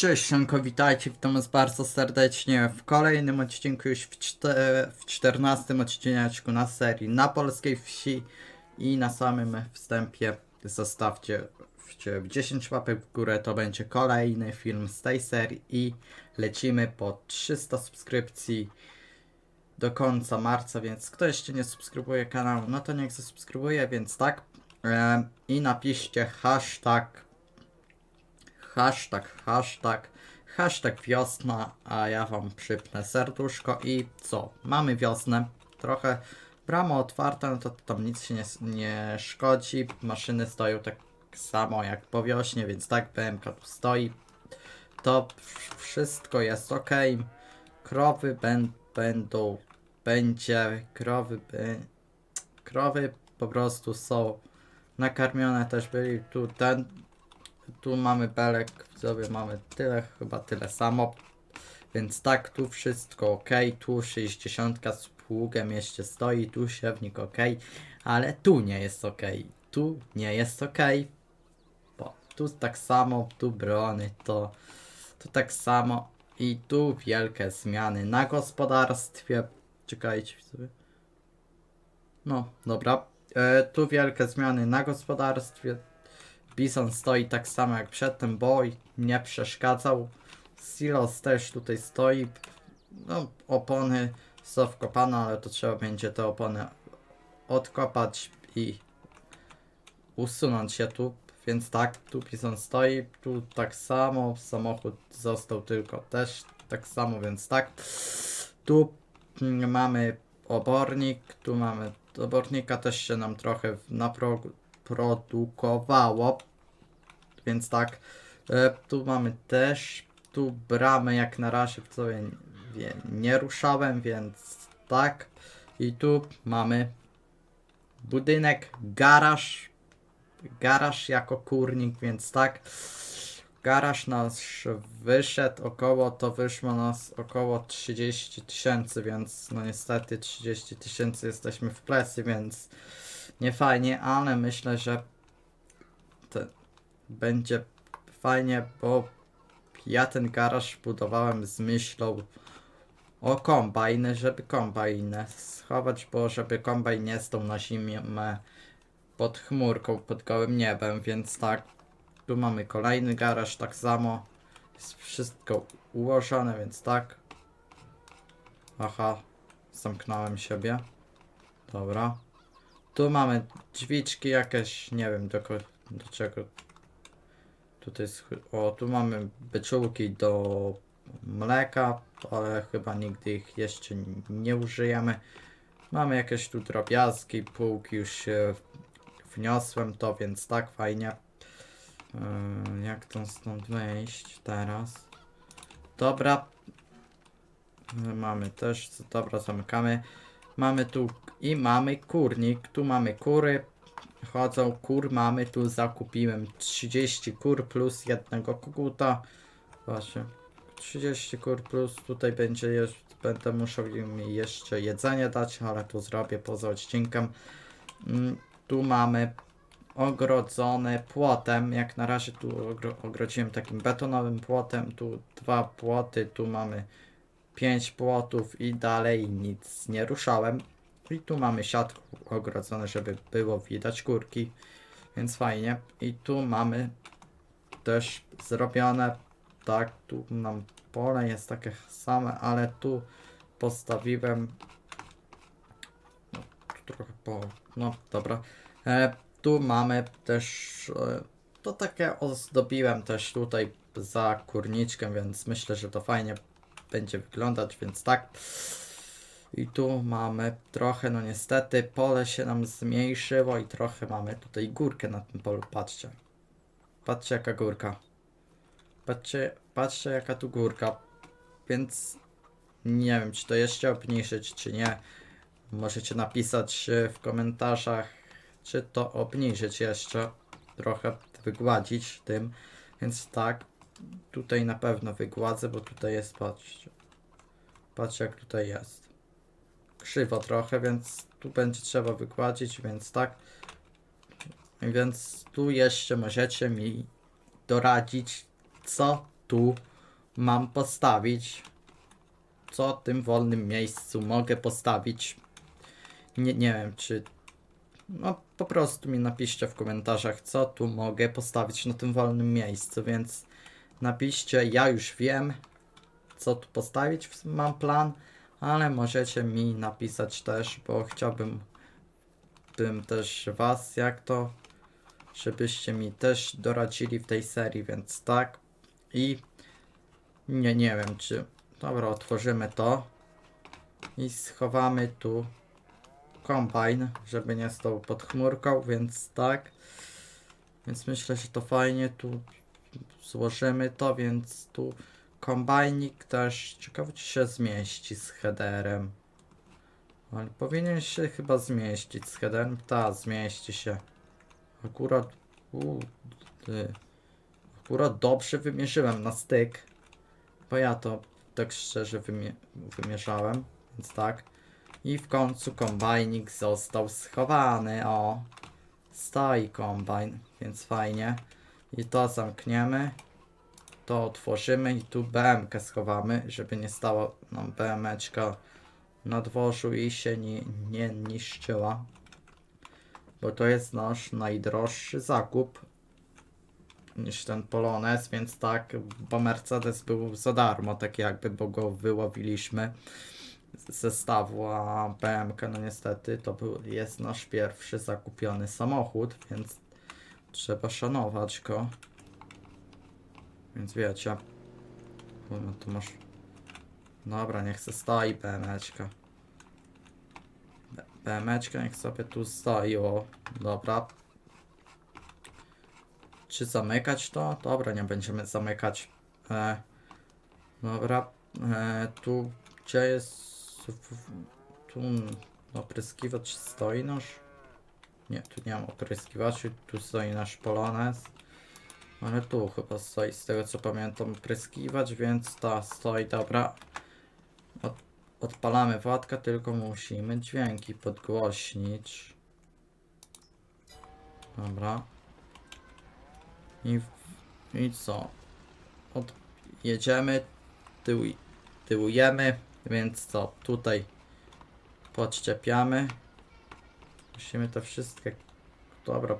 Cześć, Sianko, witajcie, witam was bardzo serdecznie w kolejnym odcinku, już w, w 14 odcineczku na serii na polskiej wsi i na samym wstępie zostawcie w 10 łapek w górę, to będzie kolejny film z tej serii i lecimy po 300 subskrypcji do końca marca, więc kto jeszcze nie subskrybuje kanału, no to niech zasubskrybuje, więc tak e, i napiszcie hashtag hashtag, hashtag, hashtag wiosna, a ja wam przypnę serduszko i co? Mamy wiosnę, trochę brama otwarta, no to tam nic się nie, nie szkodzi, maszyny stoją tak samo jak po wiośnie, więc tak BMK tu stoi, to wszystko jest ok, krowy bę- będą, będzie, krowy, krowy po prostu są nakarmione też byli tu ten tu mamy belek, widzowie mamy tyle, chyba tyle samo. Więc tak, tu wszystko ok, tu 60 z pługiem jeszcze stoi, tu siewnik ok, ale tu nie jest ok, tu nie jest ok, bo tu tak samo, tu brony, to, tu tak samo i tu wielkie zmiany na gospodarstwie. Czekajcie widzowie. No, dobra. E, tu wielkie zmiany na gospodarstwie. Bison stoi tak samo jak przedtem, bo nie przeszkadzał. Silos też tutaj stoi. No, opony są wkopane, ale to trzeba będzie te opony odkopać i usunąć się tu. Więc tak, tu Bison stoi, tu tak samo, samochód został tylko też tak samo, więc tak. Tu mamy obornik, tu mamy obornika też się nam trochę naprodukowało. Więc tak, e, tu mamy też, tu bramę jak na razie w sobie nie, nie ruszałem, więc tak. I tu mamy budynek, garaż, garaż jako kurnik, więc tak. Garaż nasz wyszedł około, to wyszło nas około 30 tysięcy, więc no niestety 30 tysięcy jesteśmy w plecy, więc nie fajnie, ale myślę, że będzie fajnie, bo ja ten garaż budowałem z myślą o kombajny, żeby kombajny schować, bo żeby kombajn nie stał na zimie pod chmurką, pod gołym niebem, więc tak, tu mamy kolejny garaż, tak samo, jest wszystko ułożone, więc tak. Aha, zamknąłem siebie. Dobra. Tu mamy drzwiczki jakieś, nie wiem do, do czego. Tutaj jest, o, tu mamy beczułki do mleka, ale chyba nigdy ich jeszcze nie użyjemy. Mamy jakieś tu drobiazgi, półki już się wniosłem to, więc tak fajnie. Yy, jak to stąd wyjść teraz? Dobra. Yy, Mamy też, dobra, zamykamy. Mamy tu i mamy kurnik, tu mamy kury, chodzą kur, mamy tu zakupiłem 30 kur plus jednego koguta. Właśnie, 30 kur plus tutaj będzie jeszcze, będę musiał im jeszcze jedzenie dać, ale to zrobię poza odcinkiem. Mm, Tu mamy ogrodzone płotem, jak na razie tu ogro ogrodziłem takim betonowym płotem, tu dwa płoty, tu mamy pięć płotów i dalej nic nie ruszałem. I tu mamy siatką ogrodzone, żeby było widać kurki, więc fajnie. I tu mamy też zrobione, tak, tu nam pole jest takie same, ale tu postawiłem, no, tu trochę po, no dobra. E, tu mamy też, e, to takie ozdobiłem też tutaj za kurniczkę, więc myślę, że to fajnie będzie wyglądać, więc tak. I tu mamy trochę, no niestety, pole się nam zmniejszyło i trochę mamy tutaj górkę na tym polu, patrzcie. Patrzcie jaka górka. Patrzcie, patrzcie jaka tu górka. Więc nie wiem, czy to jeszcze obniżyć, czy nie. Możecie napisać e, w komentarzach, czy to obniżyć jeszcze. Trochę wygładzić tym. Więc tak, tutaj na pewno wygładzę, bo tutaj jest, patrzcie. Patrzcie jak tutaj jest. Krzywo trochę, więc tu będzie trzeba wygładzić, więc tak. Więc tu jeszcze możecie mi doradzić, co tu mam postawić? Co w tym wolnym miejscu mogę postawić? Nie, nie wiem, czy. No, po prostu mi napiszcie w komentarzach, co tu mogę postawić na tym wolnym miejscu, więc napiszcie, ja już wiem, co tu postawić, mam plan, ale możecie mi napisać też, bo chciałbym bym też was, jak to, żebyście mi też doradzili w tej serii, więc tak. I nie, nie wiem, czy. Dobra, otworzymy to i schowamy tu kombajn, żeby nie stał pod chmurką, więc tak. Więc myślę, że to fajnie tu złożymy to, więc tu kombajnik też ciekawe czy się zmieści z headerem. Ale powinien się chyba zmieścić z headerem. Ta, zmieści się. Akurat. U, ty. Akurat dobrze wymierzyłem na styk. Bo ja to tak szczerze wymie wymierzałem. Więc tak. I w końcu kombajnik został schowany. O. Stoi kombajn, więc fajnie. I to zamkniemy. To otworzymy i tu BMK schowamy, żeby nie stało nam BMeczka na dworzu i się nie, nie niszczyła. Bo to jest nasz najdroższy zakup niż ten Polones, więc tak, bo Mercedes był za darmo, tak jakby, bo go wyłowiliśmy z zestawu, a BMK no niestety to był, jest nasz pierwszy zakupiony samochód, więc trzeba szanować go. Więc wiecie, no to masz Dobra, niech se stoi BMeczka. B- BMeczka niech sobie tu stoi, o. Dobra. Czy zamykać to? Dobra, nie będziemy zamykać. E, dobra. E, tu, gdzie jest... Tu opryskiwacz stoi nasz? Nie, tu nie mam opryskiwaczy, tu stoi nasz Polones. Ale tu chyba stoi, z tego co pamiętam, opryskiwacz, więc ta stoi, dobra. Od, odpalamy Władka, tylko musimy dźwięki podgłośnić. Dobra. I, i co? Od, jedziemy, tył, tyłujemy, więc co? Tutaj podczepiamy. Musimy to wszystkie... Dobra,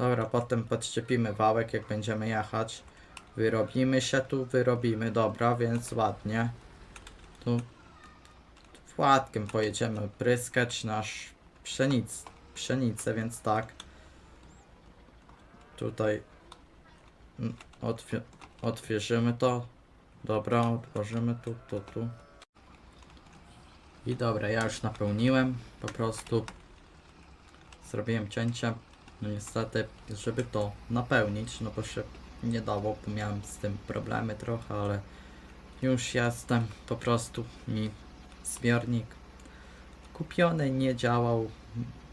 dobra, potem podczepimy wałek, jak będziemy jechać. Wyrobimy się tu, wyrobimy, dobra, więc ładnie. Tu Władkiem pojedziemy pryskać nasz pszenic, pszenicę, więc tak. Tutaj mm, otwie, otwierzymy to. Dobra, otworzymy tu, tu, tu. I dobra, ja już napełniłem. Po prostu zrobiłem cięcie. No niestety, żeby to napełnić, no bo się nie dało, bo miałem z tym problemy trochę, ale już jestem, po prostu mi zbiornik kupiony nie działał,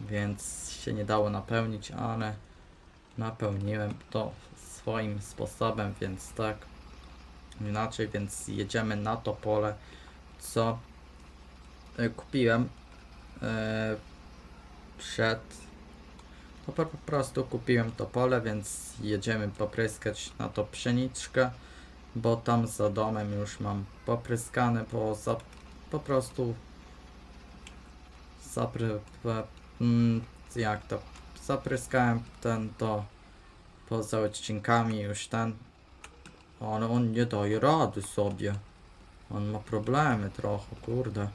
więc się nie dało napełnić, ale napełniłem to swoim sposobem, więc tak inaczej, więc jedziemy na to pole, co e, kupiłem e, przed no po, prostu kupiłem to pole, więc jedziemy popryskać na to pszeniczkę bo tam za domem już mam popryskane, bo za, po prostu zapry, mm, jak to, zapryskałem ten to poza odcinkami już ten, ale on nie daje rady sobie, on ma problemy trochę, kurde,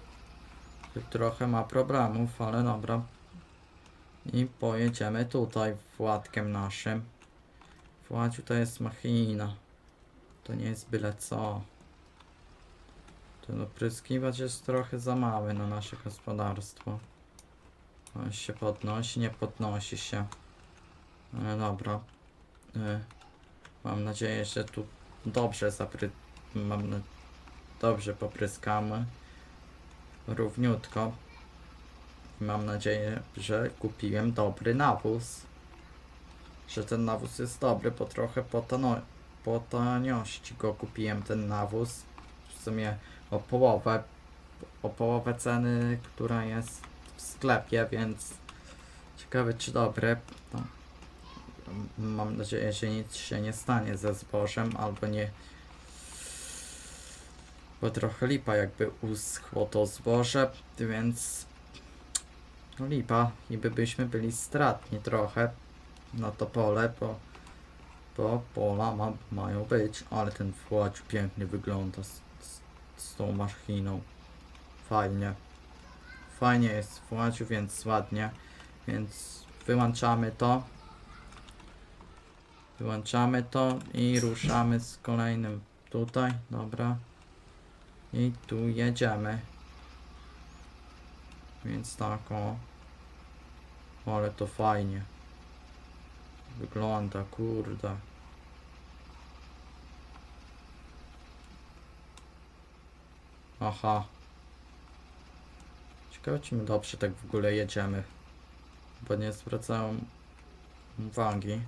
trochę ma problemów, ale dobra. I pojedziemy tutaj Władkiem naszym. Władziu to jest machina. To nie jest byle co. Ten opryskiwacz jest trochę za mały na nasze gospodarstwo. On się podnosi, nie podnosi się. Ale dobra. Y, Mam nadzieję, że tu dobrze zapry... Mam. Dobrze popryskamy. Równiutko. Mam nadzieję, że kupiłem dobry nawóz. Że ten nawóz jest dobry, bo trochę potano po taniości go kupiłem ten nawóz. W sumie o połowę, o połowę ceny, która jest w sklepie, więc ciekawe czy dobre. No. Mam nadzieję, że nic się nie stanie ze zbożem albo nie Bo trochę lipa jakby uschło to zboże, więc no lipa i by byśmy byli stratni trochę na to pole, bo, bo pola ma, mają być, ale ten władź pięknie wygląda z, z, z tą machiną. Fajnie. Fajnie jest w więc ładnie. Więc wyłączamy to. Wyłączamy to i ruszamy z kolejnym tutaj, dobra. I tu jedziemy. Więc tak o. Ale to fajnie. Wygląda, kurde. Aha. Ciekawe czy my dobrze tak w ogóle jedziemy. Bo nie zwracałem uwagi.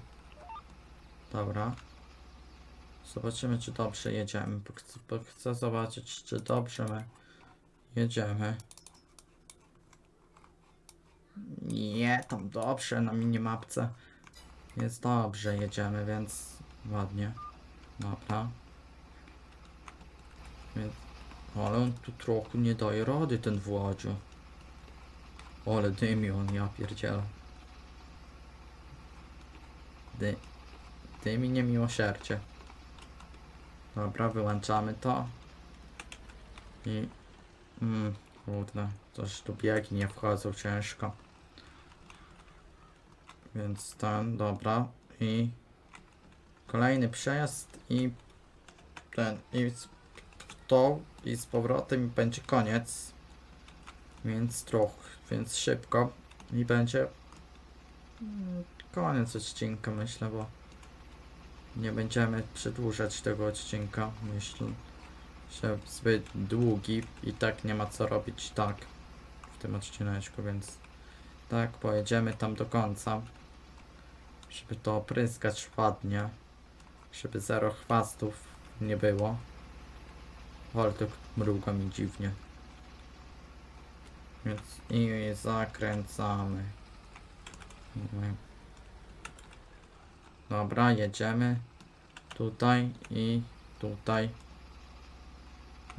Dobra. Zobaczymy czy dobrze jedziemy. Chcę zobaczyć czy dobrze my jedziemy. Nie, tam dobrze na minimapce. Jest dobrze, jedziemy, więc ładnie. Dobra. Więc, ale on tu trochę nie daje rady, ten Władziu. Ale dymi on, ja pierdzielę. Dy, dymi niemiłosierdzie. Dobra, wyłączamy to. I... Mm, kurde, coś tu biegi nie wchodzą ciężko. Więc ten, dobra. I kolejny przejazd i ten, i i z powrotem i będzie koniec. Więc trochę, więc szybko i będzie mm, koniec odcinka myślę, bo nie będziemy przedłużać tego odcinka. Myślę, że zbyt długi i tak nie ma co robić tak w tym odcineczku, więc tak, pojedziemy tam do końca. Żeby to opryskać ładnie. Żeby zero chwastów nie było. To mruga mi dziwnie. Więc i zakręcamy. Dobra, jedziemy. Tutaj i tutaj.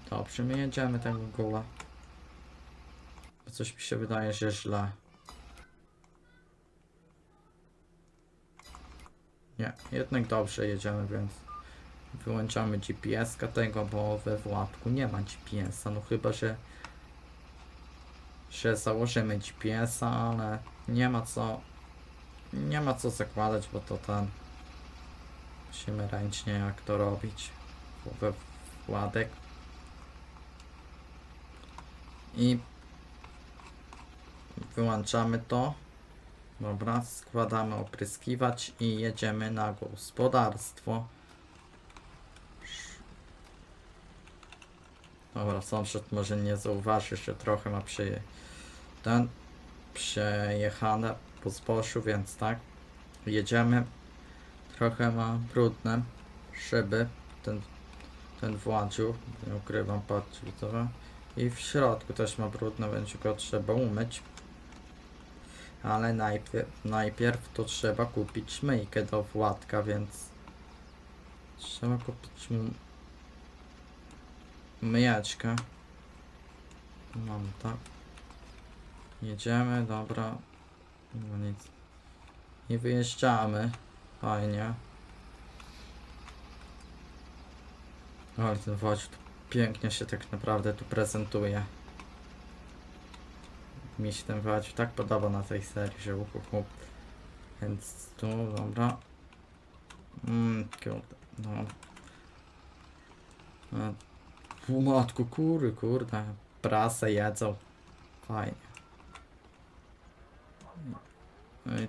Dobrze, my jedziemy tak w ogóle. Coś mi się wydaje, że źle. Nie, jednak dobrze jedziemy, więc wyłączamy GPS-ka tego, bo we Władku nie ma GPS-a, no chyba, że że założymy GPS-a, ale nie ma co nie ma co zakładać, bo to ten musimy ręcznie jak to robić we Władek. I wyłączamy to Dobra, składamy opryskiwacz i jedziemy na gospodarstwo. Dobra, sąsiad może nie zauważy, że trochę ma przeje... ten przejechane po zboszu, więc tak. Jedziemy. Trochę ma brudne szyby. Ten, ten władziu, nie ukrywam, patrzcie. I w środku też ma brudne, będzie go trzeba umyć. Ale najpierw, najpierw to trzeba kupić myjkę do Władka, więc trzeba kupić myjeczkę. Tu Mamy tak. Jedziemy, dobra. No nic. I wyjeżdżamy. Fajnie. Ale ten Władź pięknie się tak naprawdę tu prezentuje. Mi się ten Władź tak podoba na tej serii, że uhu, Więc tu, dobra. Mmm, kurde, no. U matku, kury, kurde. Prasę jedzą. Fajnie. Ej,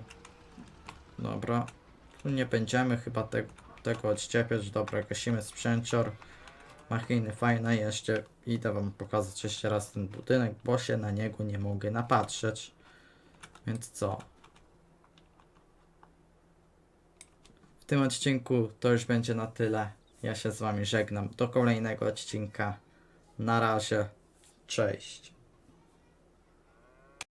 Dobra. Tu nie będziemy chyba te, tego odściepiać. Dobra, gasimy sprzęcior. Machiny fajne. Jeszcze idę wam pokazać jeszcze raz ten budynek, bo się na niego nie mogę napatrzeć. Więc co? W tym odcinku to już będzie na tyle. Ja się z wami żegnam. Do kolejnego odcinka. Na razie. Cześć.